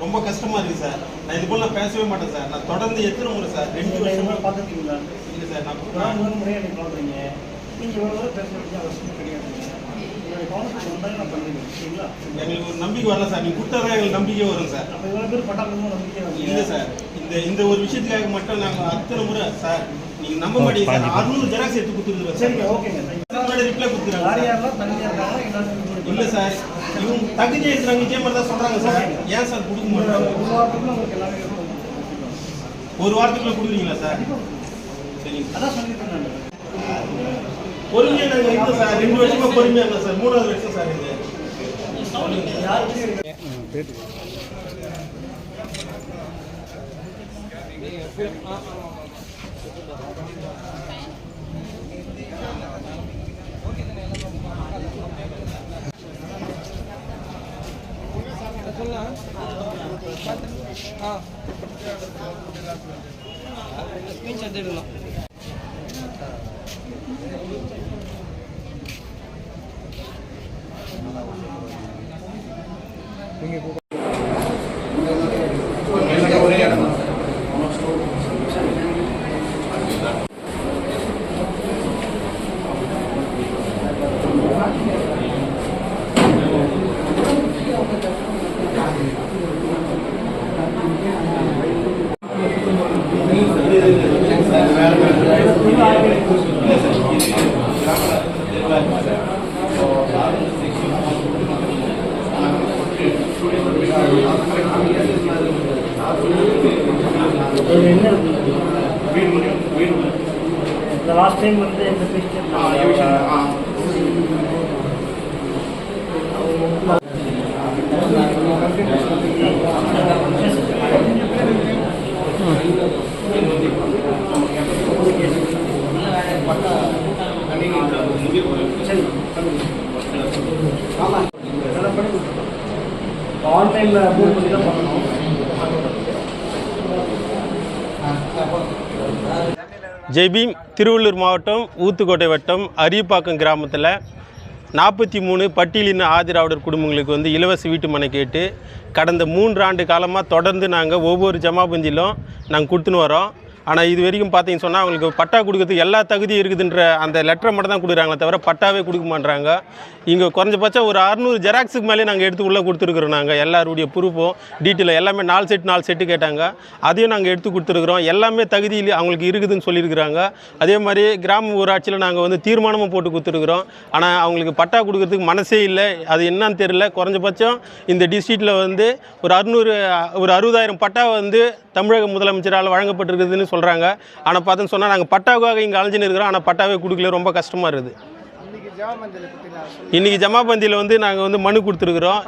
போல நான் பேசவே மாட்டேன் சார். நான் தொடர்ந்து எத்தனை முறை சார்? ரெண்டு வருஷமா பார்த்துருக்கீங்களா? இல்லை சார் நான் நான் முதல் முறையாக நீங்கள் பார்க்குறீங்க. நீங்கள் இவ்வளோ தூரம் பேச வேண்டிய அவசியம் கிடையாது. நான் எங்களுக்கு ஒரு நம்பிக்கை வரல சார். நீங்க கொடுத்தாதான் எங்களுக்கு நம்பிக்கை வரும் சார். அப்போ இவ்வளோ பேர் பட்டாளமும் நம்பிக்கை இல்லை சார். இந்த இந்த ஒரு விஷயத்துக்காக மட்டும் நாங்கள் அத்தனை முறை சார் நீங்க நம்ப மாட்டீங்க சார். அறுநூறு ஜெராக்ஸ் எடுத்து கொடுத்துருக்கோம் சரிங்க ஓகேங்க. தேங்க்யூ. ரிப்ளை கொடுத்துருக்காங்க யார். யாரெல்லாம் தனியாக இல்ல சார். இவங்க தகுதி இருக்கிறவங்க இதே மாதிரி தான் சொல்றாங்க சார். ஏன் சார் கொடுக்க மாட்டாங்க? ஒரு வாரத்துக்குள்ள உங்களுக்கு எல்லாமே இருக்கும். ஒரு வாரத்துக்குள்ள கொடுக்குறீங்களா சார்? சரிங்க அதான் சொல்லியிருக்கேன் நான். பொறுமையா நாங்க இருந்தோம் சார் ரெண்டு வருஷமா பொறுமையா இருந்தோம் சார். மூணாவது வருஷம் சார் இது. யாருக்கும் స్క్రీన్ షాట్ తీరున్నా நீங்கள் அது என்ன இந்த லாஸ்ட் டைம் வந்து எந்த பேசிட்டு பண்ணி தான் பண்ணணும் ஜெய்பீம் திருவள்ளூர் மாவட்டம் ஊத்துக்கோட்டை வட்டம் அரியப்பாக்கம் கிராமத்தில் நாற்பத்தி மூணு பட்டியலின ஆதிராவிடர் குடும்பங்களுக்கு வந்து இலவச வீட்டு மனை கேட்டு கடந்த மூன்று ஆண்டு காலமாக தொடர்ந்து நாங்கள் ஒவ்வொரு ஜமாபந்திலும் நாங்கள் கொடுத்துன்னு வரோம் ஆனால் இது வரைக்கும் பார்த்தீங்கன்னு சொன்னால் அவங்களுக்கு பட்டா கொடுக்கறதுக்கு எல்லா தகுதியும் இருக்குதுன்ற அந்த லெட்டரை மட்டும் தான் கொடுக்குறாங்களே தவிர பட்டாவே கொடுக்க மாட்டாங்க இங்கே குறைஞ்சபட்சம் ஒரு அறுநூறு ஜெராக்ஸுக்கு மேலே நாங்கள் எடுத்து உள்ளே கொடுத்துருக்குறோம் நாங்கள் எல்லாருடைய ப்ரூஃபும் டீட்டெயில் எல்லாமே நாலு செட் நாலு செட்டு கேட்டாங்க. அதையும் நாங்கள் எடுத்து கொடுத்துருக்குறோம். எல்லாமே தகுதியில் அவங்களுக்கு இருக்குதுன்னு சொல்லியிருக்கிறாங்க. அதே மாதிரி கிராம ஊராட்சியில் நாங்கள் வந்து தீர்மானமும் போட்டு கொடுத்துருக்குறோம். ஆனால் அவங்களுக்கு பட்டா கொடுக்கறதுக்கு மனசே இல்லை. அது என்னன்னு தெரியல. குறைஞ்சபட்சம் இந்த டிஸ்ட்ரிக்டில் வந்து ஒரு அறுநூறு ஒரு அறுபதாயிரம் பட்டா வந்து தமிழக முதலமைச்சரால் வழங்கப்பட்டிருக்குதுன்னு சொல்கிறாங்க ஆனால் பார்த்தோன்னு சொன்னால் நாங்கள் பட்டாவுக்காக இங்கே அலைஞ்சுன்னு இருக்கிறோம். ஆனால் பட்டாவே கொடுக்கல. ரொம்ப கஷ்டமாக இருக்குது. இன்றைக்கி ஜமாபந்தியில் வந்து நாங்கள் வந்து மனு கொடுத்துருக்குறோம்.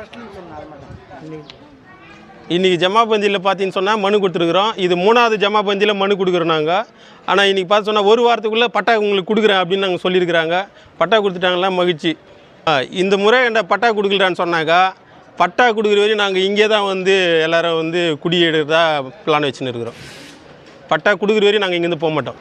இன்றைக்கி ஜமாபந்தியில் பார்த்தீங்கன்னு சொன்னால் மனு கொடுத்துருக்குறோம். இது மூணாவது ஜமாபந்தியில் மனு கொடுக்குறோம் நாங்கள் ஆனால் இன்றைக்கி பார்த்து சொன்னால் ஒரு வாரத்துக்குள்ளே பட்டா உங்களுக்கு கொடுக்குறேன் அப்படின்னு நாங்கள் சொல்லியிருக்கிறாங்க. பட்டா கொடுத்துட்டாங்களா மகிழ்ச்சி. இந்த முறை என்ன பட்டா கொடுக்கலான்னு சொன்னாக்கா பட்டா கொடுக்குற வரையும் நாங்கள் இங்கே தான் வந்து எல்லாரும் வந்து குடியேறதா பிளான் வச்சுன்னு இருக்கிறோம். பட்டா கொடுக்குற வரையும் நாங்கள் இங்கேருந்து போக மாட்டோம்.